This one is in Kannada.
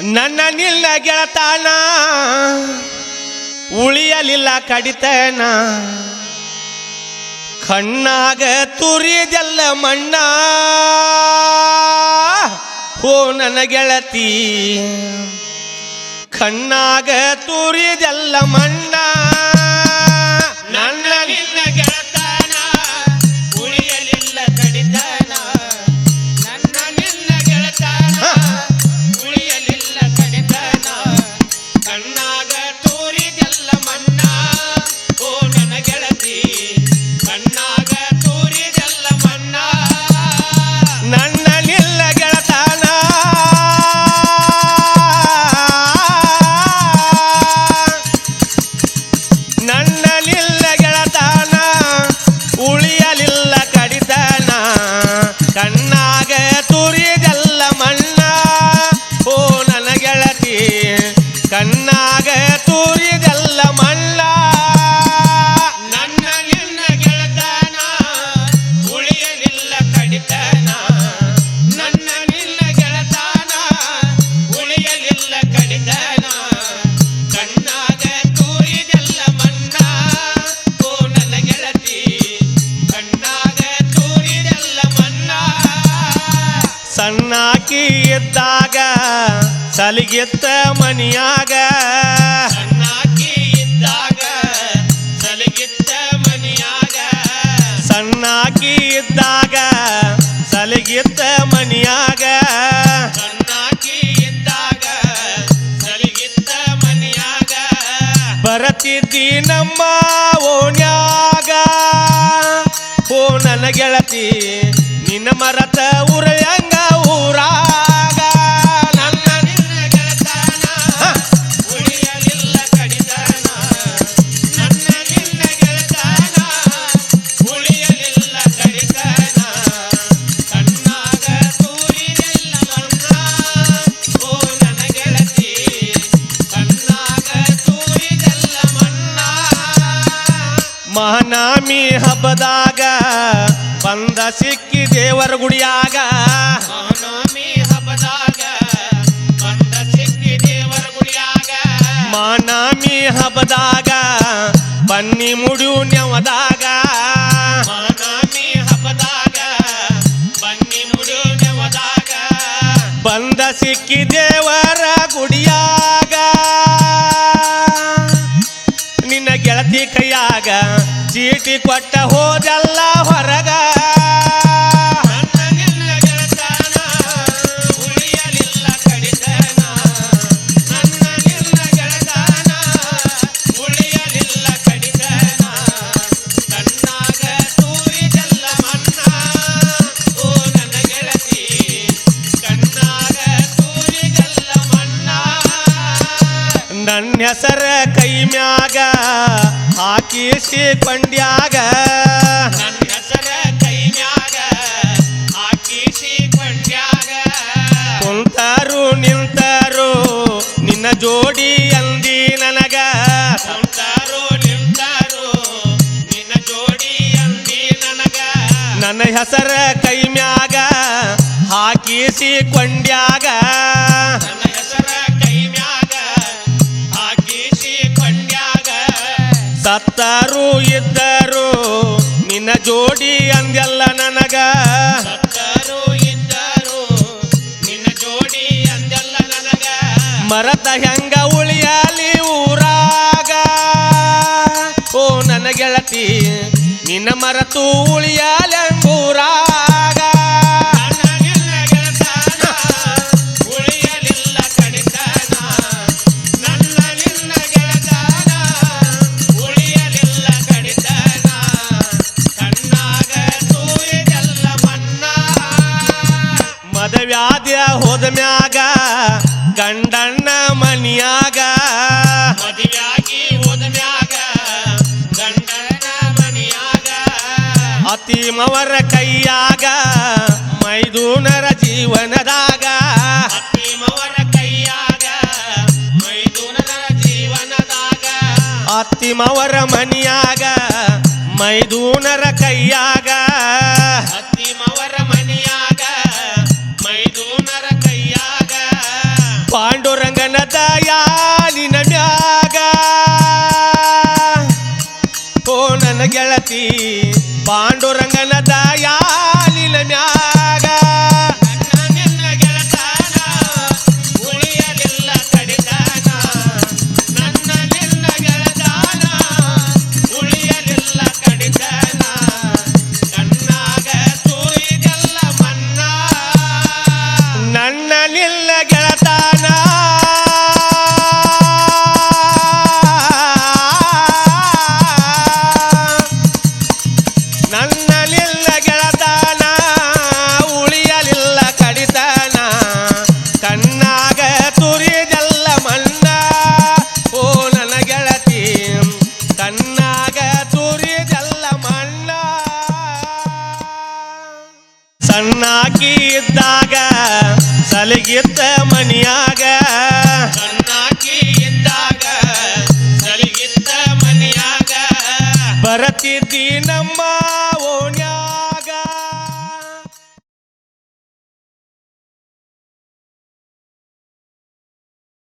ನನ್ನ ನಿಲ್ಲ ಗೆಳತಾನ ಉಳಿಯಲಿಲ್ಲ ಕಡಿತನ. ಕಣ್ಣಾಗ ತುರಿದೆಲ್ಲ ಮಣ್ಣ ಹೋ ನನ್ನ ಗೆಳತಿ. ಕಣ್ಣಾಗ ತುರಿದೆಲ್ಲ ಮಣ್ಣ. ಇದ್ದಾಗ ಸಲಿಗೆತ್ತ ಮನಿಯಾಗ. ಸಣ್ಣಾಕಿ ಇದ್ದಾಗ ಸಲಿಗೆತ್ತ ಮನಿಯಾಗ. ಸಣ್ಣಾಕಿ ಇದ್ದಾಗ ಸಲಿಗೆತ್ತ ಮನಿಯಾಗ. ಸಣ್ಣಾಕಿ ಇದ್ದಾಗ ಸಲಿಗೆತ್ತ ಮನಿಯಾಗ. ಬರತಿದ್ದಿ ನಮ್ಮ ಓಣ್ಯಾಗ. ಓ ನನ್ನ ಗೆಳತಿ ನಿನ್ನ ಮರತ ಉರಯಂಗ ಮಹಾನಾಮಿ ಹಬ್ಬದಾಗ ಬಂದ ಸಿಕ್ಕಿ ದೇವರ ಗುಡಿಯಾಗ. ಮಹಾನಾಮಿ ಹಬ್ಬದಾಗ ಬಂದ ಸಿಕ್ಕಿ ದೇವರ ಗುಡಿಯಾಗ. ಮಹಾನಾಮಿ ಹಬ್ಬದಾಗ ಬನ್ನಿ ಮುಡಿಯು ನೆವದಾಗ. ಮಹಾನಾಮಿ ಹಬ್ಬದಾಗ ಬನ್ನಿ ಮುಡಿಯು ನೆವದಾಗ. ಬಂದ ಸಿಕ್ಕಿ ದೇವರ ನಿನ್ನ ಕೈಯಾಗ ಚೀಟಿ ಕೊಟ್ಟ ಹೋದಲ್ಲ ಹೊರಗ. ನನ್ನ ಹೆಸರ ಕೈ ಮ್ಯಾಗ ಹಾಕಿಸಿ ಕೊಂಡ್ಯಾಗ ನನ್ನ ಹೆಸರ ಕೈ ಮ್ಯಾಗ ಹಾಕಿಸಿ ಕೊಂಡ್ಯಾಗ ಕುಂತಾರು ನಿಂತಾರು ನಿನ್ನ ಜೋಡಿ ಅಂದಿ ನನಗ. ಕುಂತಾರು ನಿಂತಾರು ನಿನ್ನ ಜೋಡಿ ಅಂದಿ ನನಗ. ನನ್ನ ಹೆಸರ ಕೈ ಮ್ಯಾಗ ಹಾಕಿಸಿ ಕೊಂಡ್ಯಾಗ ಸತ್ತಾರು ಇದ್ದರು. ನಿನ್ನ ಜೋಡಿ ಅಂದೆಲ್ಲ ನನಗ. ಸತ್ತಾರು ಇದ್ದರು. ನಿನ್ನ ಜೋಡಿ ಅಂದೆಲ್ಲ ನನಗ. ಮರತ ಹೆಂಗ ಉಳಿಯಲಿ ಊರಾಗ. ಓ ನನ್ನ ಗೆಳತಿ ನಿನ್ನ ಮರತು ಉಳಿಯಲೆಂಗೂರಾಗ ಮದವ್ಯಾದ್ಯ ಹೋದ ಮ್ಯಾಗ ಗಂಡಣ್ಣ ಮನಿಯಾಗ. ಮದುವೆಯಾಗಿ ಹೋದ ಮ್ಯಾಗ ಗಂಡಣ್ಣ ಮನಿಯಾಗ. ಅತಿಮವರ ಕೈಯಾಗ ಮೈದೂನರ ಜೀವನದಾಗ. ಅತಿಮವರ ಕೈಯಾಗ ಮೈದೂನರ ಜೀವನದಾಗ. ಅತಿಮವರ ಮನಿಯಾಗ ಮೈದೂನರ ಕೈಯಾಗ. பாண்டுரங்கனதா ಸಲಿಗೆದ್ದ ಮನಿಯಾಗ ಸಣ್ಣಾಕಿ ಇದ್ದಾಗ ಸಲಿಗೆದ್ದ ಮನಿಯಾಗ ಬರತಿದ್ದಿ ನಮ್ಮ ಓಣ್ಯ